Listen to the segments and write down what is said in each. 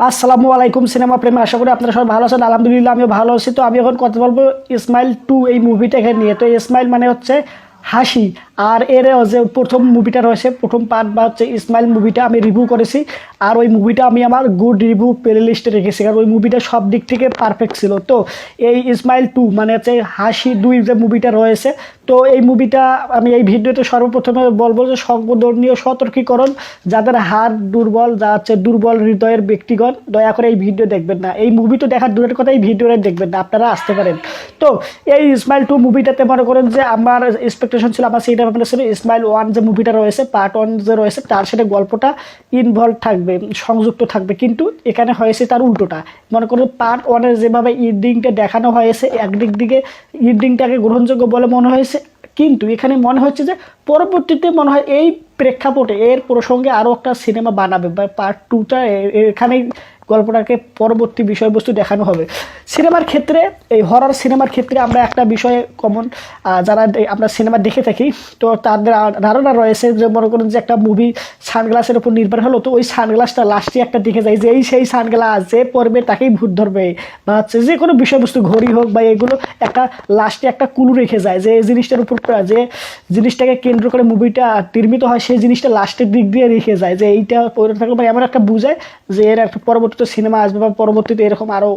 আসসালামু আলাইকুম সিনেমা প্রেমী, আশা করি আপনারা সবাই ভালো আছেন। আলহামদুলিল্লাহ, আমিও ভালো আছি। তো আমি এখন কথা বলব ইসমাইল টু এই মুভিটাকে নিয়ে। তো ইসমাইল মানে হচ্ছে হাসি। আর এর যে প্রথম মুভিটা রয়েছে, প্রথম পার্ট বা হচ্ছে ইসমাইল মুভিটা আমি রিভিউ করেছি। আর ওই মুভিটা আমি আমার গুড রিভিউ প্লে লিস্টে রেখেছি, কারণ ওই মুভিটা সব দিক থেকে পারফেক্ট ছিল। তো এই ইসমাইল টু মানে হচ্ছে হাসি দুই যে মুভিটা রয়েছে, তো এই মুভিটা আমি এই ভিডিওতে সর্বপ্রথমে বলব যে সংবোধনীয় সতর্কীকরণ, যাদের হাড় দুর্বল, যা হচ্ছে দুর্বল হৃদয়ের ব্যক্তিগণ, দয়া করে এই ভিডিও দেখবেন না। এই মুভি তো দেখার দূরের কথা এই ভিডিওটা দেখবেন না, আপনারা আসতে পারেন। তো এই ইসমাইল টু মুভিটাতে মনে করেন যে আমার এক্সপেকটেশন ছিল আমার সেইটা ভাবনা ছিল ইসমাইল ওয়ান যে মুভিটা রয়েছে পার্ট ওয়ান যে রয়েছে, তার সাথে গল্পটা ইনভলভ থাকবে, সংযুক্ত থাকবে। কিন্তু এখানে হয়েছে তার উল্টোটা। মনে করুন পার্ট ওয়ানে যেভাবে ইন্ডিংটা দেখানো হয়েছে, একদিক দিকে ইন্ডিংটাকে গ্রহণযোগ্য বলে মনে হয়েছে, কিন্তু এখানে মনে হচ্ছে যে পরবর্তীতে মনে হয় এই প্রেক্ষাপটে এর প্রসঙ্গে আরও একটা সিনেমা বানাবে। বা পার্ট টুটা এখানেই গল্পটাকে পরবর্তী বিষয়বস্তু দেখানো হবে। সিনেমার ক্ষেত্রে, এই হরার সিনেমার ক্ষেত্রে আমরা একটা বিষয়ে কমন যারা আমরা সিনেমা দেখে থাকি, তো তাদের ধারণা রয়েছে যে মনে করুন যে একটা মুভি সানগ্লাসের উপর নির্ভর হলো, তো ওই সানগ্লাসটা লাস্টে একটা দেখে যায় যে এই সেই সানগ্লাস যে পড়বে তাকেই ভূত ধরবে বা হচ্ছে যে কোনো বিষয়বস্তু, ঘড়ি হোক বা এগুলো একটা লাস্টে একটা কুলু রেখে যায় যে এই জিনিসটার উপর যে জিনিসটাকে কেন্দ্র করে মুভিটা নির্মিত হয়, সেই জিনিসটা লাস্টের দিক দিয়ে রেখে যায় যে এইটা পড়ে থাকলে বা এমন একটা বুঝায় যে এর একটা পরবর্তীতে সিনেমা আসবে বা পরবর্তীতে এরকম আরও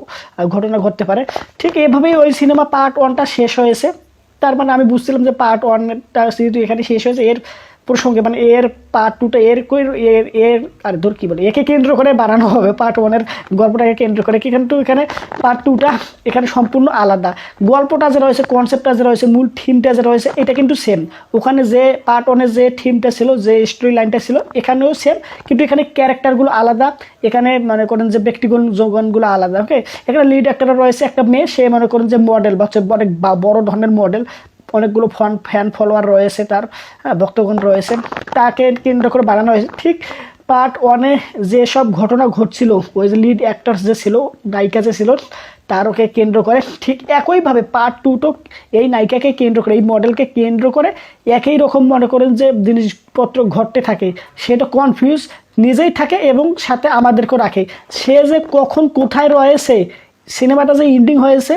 ঘটনা ঘটতে পারে। ঠিক এভাবেই ওই সিনেমা পার্ট ওয়ানটা শেষ হয়েছে। তার মানে আমি বুঝছিলাম যে পার্ট ওয়ানটা সিরিজ এখানে শেষ হয়েছে, এর প্রসঙ্গে মানে এর পার্ট টুটা এর এর এর আর ধর কী বলে? একে কেন্দ্র করে বানানো হবে পার্ট ওয়ানের গল্পটাকে কেন্দ্র করে। কিন্তু এখানে পার্ট টুটা এখানে সম্পূর্ণ আলাদা। গল্পটা যে রয়েছে কনসেপ্টটা যে রয়েছে, মূল থিমটা যে রয়েছে, এটা কিন্তু সেম ওখানে যে পার্ট ওয়ানের যে থিমটা ছিল, যে স্টোরি লাইনটা ছিল, এখানেও সেম কিন্তু এখানে ক্যারেক্টারগুলো আলাদা। এখানে মনে করেন যে ব্যক্তিগণ, যোগানগুলো আলাদা ওকে এখানে লিড একটা রয়েছে একটা মেয়ে, সে মনে করেন যে মডেল বা অনেক বড় ধরনের মডেল অনেকগুলো ফ্যান ফ্যান ফলোয়ার রয়েছে তার ভক্তগণ রয়েছে। তাকে কেন্দ্র করে বানানো হয়েছে। ঠিক পার্ট ওয়ানে যেসব ঘটনা ঘটছিল, ওই যে লিড অ্যাক্টার্স যে ছিল, নায়িকা যে ছিল তার ওকে কেন্দ্র করে ঠিক একইভাবে পার্ট টুটো এই নায়িকাকে কেন্দ্র করে, এই মডেলকে কেন্দ্র করে একই রকম মনে করেন যে জিনিসপত্র ঘটতে থাকে। সেটা কনফিউজ নিজেই থাকে এবং সাথে আমাদেরকেও রাখে। সে যে কখন কোথায় রয়েছে, সিনেমাটা যে ইন্ডিং হয়েছে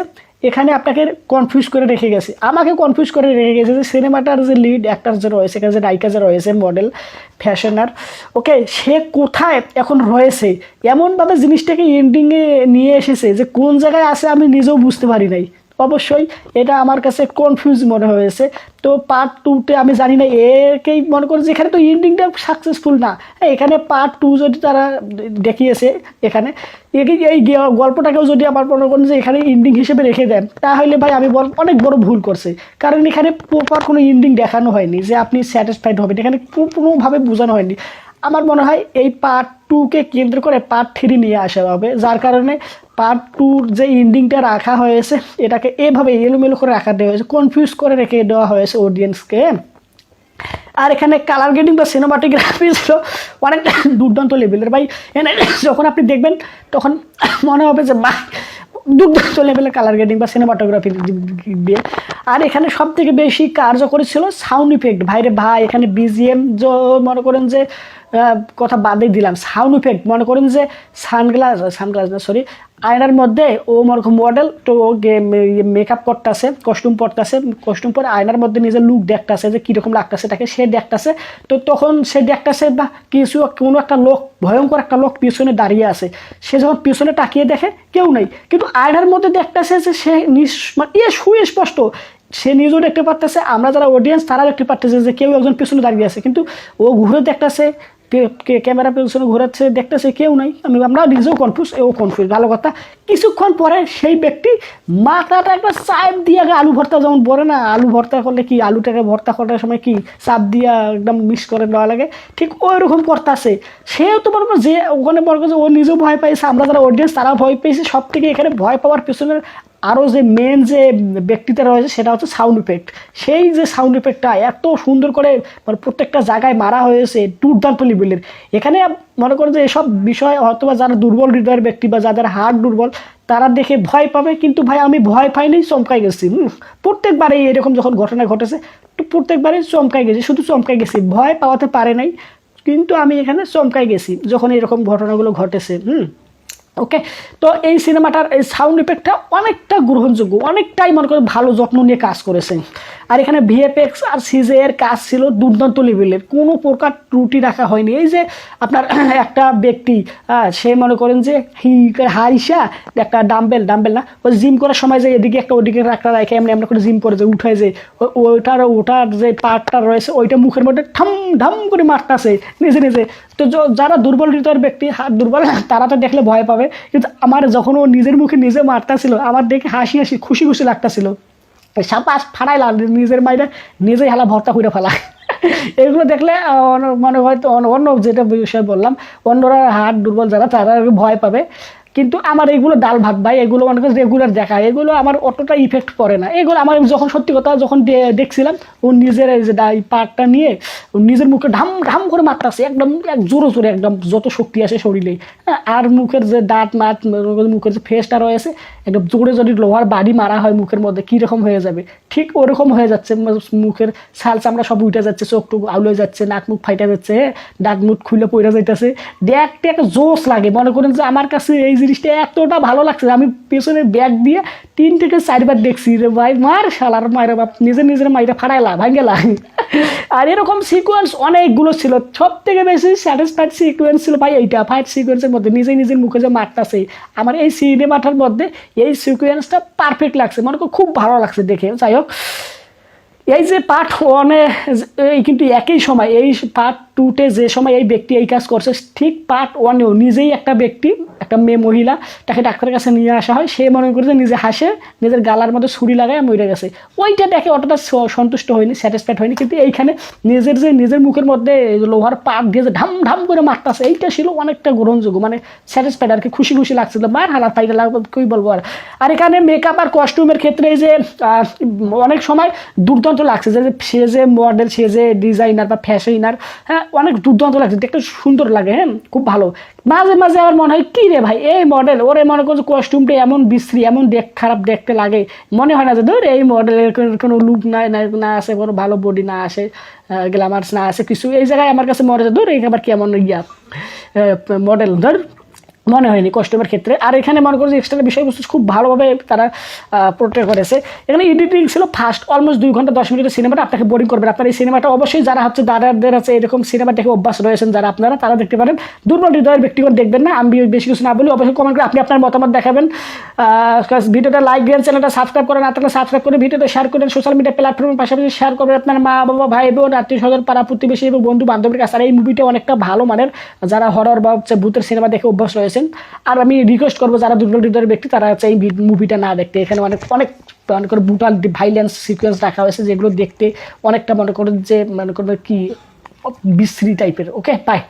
এখানে আপনাকে কনফিউজ করে রেখে গেছে। আমাকে কনফিউজ করে রেখে গেছে যে সিনেমাটার যে লিড অ্যাক্টার যে রয়েছে, এখানে যে নায়িকা যে রয়েছে মডেল ফ্যাশনার ওকে সে কোথায় এখন রয়েছে? এমনভাবে জিনিসটাকে এন্ডিংয়ে নিয়ে এসেছে যে কোন জায়গায় আছে আমি নিজেও বুঝতে পারি নাই। অবশ্যই এটা আমার কাছে কনফিউজ মনে হয়েছে। তো পার্ট টুতে আমি জানি না, একেই মনে করি যে এখানে তো এন্ডিংটা সাকসেসফুল না। হ্যাঁ এখানে পার্ট টু যদি তারা দেখিয়েছে এখানে এই গল্পটাকেও যদি আমার মনে করেন যে এখানে এন্ডিং হিসেবে রেখে দেন, তাহলে ভাই আমি বল অনেক বড় ভুল করছে। কারণ এখানে প্রপার কোনো এন্ডিং দেখানো হয়নি, যে আপনি স্যাটিসফাইড হবেন। এখানে কোনো- কোনোভাবে বোঝানো হয়নি। আমার মনে হয় এই পার্ট টুকে কেন্দ্র করে পার্ট থ্রি নিয়ে আসা হবে, যার কারণে পার্ট টুর যে এন্ডিংটা রাখা হয়েছে, এটাকে এভাবে এলোমেলো করে রাখা দেওয়া হয়েছে কনফিউজ করে রেখে দেওয়া হয়েছে অডিয়েন্সকে আর এখানে কালার গ্রেডিং বা সিনেমাটোগ্রাফি ছিল অনেক দুর্দান্ত লেভেলের ভাই, এনে যখন আপনি দেখবেন, তখন মনে হবে যে বা দুর্দান্ত লেভেলের কালার গ্রেডিং বা সিনেমাটোগ্রাফি দিয়ে আর এখানে সব থেকে বেশি কার্যকরী ছিল সাউন্ড ইফেক্ট ভাইরে ভাই, এখানে বিজিএম মনে করেন যে কথা বাদেই দিলাম। সাউন্ড ইফেক্ট মনে করেন যে সানগ্লাস সানগ্লাস না সরি আয়নার মধ্যে ও মনে মডেল তো ও মেকআপ করতেছে কস্টিউম পরতেছে কস্টিউম পরে আয়নার মধ্যে নিজের লুক দেখতেছে যে কীরকম লাগতেছে তাকে, সে দেখতেছে। তো তখন সে দেখতেছে বা কিছু, কোনো একটা লোক, ভয়ঙ্কর একটা লোক পিছনে দাঁড়িয়ে আছে। সে যখন পিছনে তাকিয়ে দেখে, কেউ নেই। কিন্তু আয়নার মধ্যে দেখতেছে যে সে নিঃ মানে ইয়ে সুস্পষ্ট। সে নিজেও দেখতে পারতেছে, আমরা যারা অডিয়েন্স তারা দেখতে পারতেছে যে কেউ একজন পিছনে দাঁড়িয়ে আছে। কিন্তু ও ঘুরে দেখতেছে ক্যামেরা পিছনে ঘোরাচ্ছে, দেখতেছে কেউ নাই। আমি, আমরা নিজেও কনফিউজ এও কনফিউজ ভালো কথা, কিছুক্ষণ পরে সেই ব্যক্তি মাথাটা একটা চাপ দিয়ে আলু ভর্তা যেমন বলে না, আলু ভর্তা করলে কি, আলুটাকে ভর্তা করার সময় কি চাপ দিয়া একদম মিক্স করে দেওয়া লাগে? ঠিক ওই রকম করতেছে। সেও তো বলব যে, ওখানে বলব যে, ও নিজেও ভয় পাইছে, আমরা যারা অডিয়েন্স তারা ভয় পেয়েছে। সব থেকে এখানে ভয় পাওয়ার পিছনের আরও যে মেন যে ব্যক্তিটা রয়েছে সেটা হচ্ছে সাউন্ড ইফেক্ট সেই যে সাউন্ড ইফেক্টটা এত সুন্দর করে মানে প্রত্যেকটা জায়গায় মারা হয়েছে দুর্দান্ত লেভেলের এখানে মনে করেন যে এসব বিষয় হয়তো বা যারা দুর্বল হৃদয়ের ব্যক্তি বা যাদের হার্ট দুর্বল, তারা দেখে ভয় পাবে, কিন্তু ভাই আমি ভয় পাইনি, চমকাই গেছি। প্রত্যেকবারেই এরকম যখন ঘটনা ঘটেছে, তো প্রত্যেকবারেই চমকাই গেছি, শুধু চমকাই গেছি। ভয় পাওয়াতে পারে নাই, কিন্তু আমি এখানে চমকাই গেছি যখন এরকম ঘটনাগুলো ঘটেছে। হুম ওকে তো এই সিনেমাটার এই সাউন্ড ইফেক্টটা অনেকটা গ্রহণযোগ্য, অনেকটাই মনে করেন ভালো যত্ন নিয়ে কাজ করেছে। আর এখানে ভিএফএক্স আর সিজে এর কাজ ছিল দুর্দান্ত লেভেলের কোনো প্রকার ত্রুটি রাখা হয়নি। এই যে আপনার একটা ব্যক্তি সে মনে করেন যে হি হাইসা একটা ডাম্বেল ডাম্বেল না, ওই জিম করার সময় যে এদিকে একটা ওদিকে একটা রাখে, এমনি এমনি করে জিম করে যে উঠায় যে, ও- ওটার ওটার যে পার্টটা রয়েছে, ওইটা মুখের মধ্যে ঠাম, ঢাম করে মারতাছে, নিজে নিজে। তো যারা দুর্বল হৃদয়ের ব্যক্তি, হাত দুর্বল, তারা তো দেখলে ভয় পাবে। কিন্তু আমার যখন ও নিজের মুখে নিজে মারতাছিল, আমার দেখে হাসি হাসি, খুশি খুশি লাগতাছিল। সাপাস ফাড়াইলাম নিজের মাইরে, নিজেই হালা ভর্তা করে ফেলা। এগুলো দেখলে মানে হয়তো অন্য- যেটা বিষয় বললাম, অন্যরা হাত দুর্বল যারা, তারা ভয় পাবে। কিন্তু আমার এগুলো ডাল ভাত ভাই এগুলো অনেক রেগুলার দেখা এগুলো আমার অতটা ইফেক্ট পড়ে না। এগুলো আমার যখন সত্যি কথা যখন দেখছিলাম ও নিজের যে এই পার্টটা নিয়ে নিজের মুখে ঢাম ঢাম করে মারতাছে একদম এক জোরে জোরে একদম যত শক্তি আছে শরীরে। হ্যাঁ, আর মুখের যে দাঁত মাত মুখের যে ফেসটা রয়েছে একদম জোরে যদি লোহার বাড়ি মারা হয় মুখের মধ্যে কীরকম হয়ে যাবে? ঠিক ওরকম হয়ে যাচ্ছে মুখের ছাল চামড়া সব উঠে যাচ্ছে চোখ টুক আউলে যাচ্ছে নাক মুখ ফাইটা যাচ্ছে হ্যাঁ, দাঁত মুখ খুলে পড়ে যাইতেছে। দেখতে একটা জোশ লাগে। মনে করেন যে আমার কাছে এই জিনিসটা এতটা ভালো লাগছে আমি পেছনে ব্যাগ দিয়ে তিন থেকে চারবার দেখছি রে ভাই, মার শালার মায়ের বাপ, নিজের নিজের মাইটা ফাড়াইলা ভাঙ্গেলা আর এরকম সিকোয়েন্স অনেকগুলো ছিল। সব থেকে বেশি স্যাটিসফাইড সিকোয়েন্স ছিল ভাই এইটা। ফাইট সিকোয়েন্সের মধ্যে নিজে নিজের মুখে যে মারতাছে, আমার এই সিনেমাটার মধ্যে এই সিকোয়েন্সটা পারফেক্ট লাগছে। মনে খুব ভালো লাগছে দেখে। যাই হোক এই যে পার্ট ওয়ানে এই কিন্তু একই সময়, এই পার্ট টুতে যে সময় এই ব্যক্তি এই কাজ করছে, ঠিক পার্ট ওয়ানেও নিজেই একটা ব্যক্তি, একটা মেয়ে মহিলা, তাকে ডাক্তারের কাছে নিয়ে আসা হয়। সে মনে করে যে নিজে হাসে, নিজের গালার মধ্যে ছুরি লাগায় মরে গেছে। ওইটা দেখে অতটা সন্তুষ্ট হয়নি স্যাটিসফাইড হয়নি, কিন্তু এইখানে নিজের যে, নিজের মুখের মধ্যে লোহার পাক দিয়ে যে ঢাম ঢাম করে মারতাছে, এইটা ছিল অনেকটা গ্রহণযোগ্য। মানে স্যাটিসফাইড আর কি, খুশি খুশি লাগছিল। মার হালাত পাইটা লাগবে কী বলব আর? আর এখানে মেকআপ আর কস্টিউমের ক্ষেত্রে এই যে অনেক সময় দুর্দান্ত লাগছে। যে যে সে যে মডেল সে যে ডিজাইনার বা ফ্যাশনার হ্যাঁ অনেক দুর্দান্ত লাগছে। দেখতে সুন্দর লাগে হ্যাঁ খুব ভালো। মাঝে মাঝে আমার মনে হয়, কী রে ভাই, এই মডেল ওরে মনে করছে কস্টিউমটা এমন বিশ্রী, এমন দেখ, খারাপ দেখতে লাগে। মনে হয় না যে, ধর, এই মডেলের কোনো লুক না- না আসে, কোনো ভালো বডি না আসে গ্ল্যামার্স না আসে, কিছু। এই জায়গায় আমার কাছে মনে হয় ধর এই আবার কেমন ইয়া মডেল ধর মনে হয়নি কস্টিউমের ক্ষেত্রে। আর এখানে মনে করছি এক্সট্রা বিষয়বস্তু খুব ভালোভাবে তারা পোর্ট্রে করেছে। এখানে এডিটিং ছিল ফার্স্ট অলমোস্ট দুই ঘণ্টা, দশ মিনিটের সিনেমাটা আপনাকে বোরিং করবে। আপনার এই সিনেমাটা অবশ্যই যারা হচ্ছে দাদাদের আছে এরকম সিনেমা দেখে অভ্যাস রয়েছেন যারা আপনারা, তারা দেখতে পারেন। দুর্বল হৃদয়ের ব্যক্তিগত দেখবেন না। আমি বেশি কিছু না বলি, অবশ্যই কমেন্ট করে আপনি আপনার মতামত দেখাবেন। ভিডিওটা লাইক দেন চ্যানেলটা সাবস্ক্রাইব করেন। না থাকলে সাবস্ক্রাইব করে ভিডিওটা শেয়ার করেন সোশ্যাল মিডিয়া প্ল্যাটফর্মের পাশাপাশি শেয়ার করবেন আপনার মা, বাবা, ভাই বোন আত্মীয় স্বজন পাড়া প্রতিবেশী এবং বন্ধু বান্ধবের কাছে। আর এই মুভিটা অনেকটা ভালো মানের। যারা হরর বা হচ্ছে ভূতের সিনেমা দেখে অভ্যাস রয়েছেন আর আমি রিকোয়েস্ট করব যারা দুর্বল হৃদয়ের ব্যক্তি, তারা হচ্ছে এই মুভিটা না দেখতে। এখানে অনেক অনেক, মনে করো ব্রুটাল ভাইলেন্স সিকোয়েন্স রাখা হয়েছে, যেগুলো দেখতে অনেকটা মনে করো যে, মনে করবে কি বিশ্রী টাইপের ওকে বাই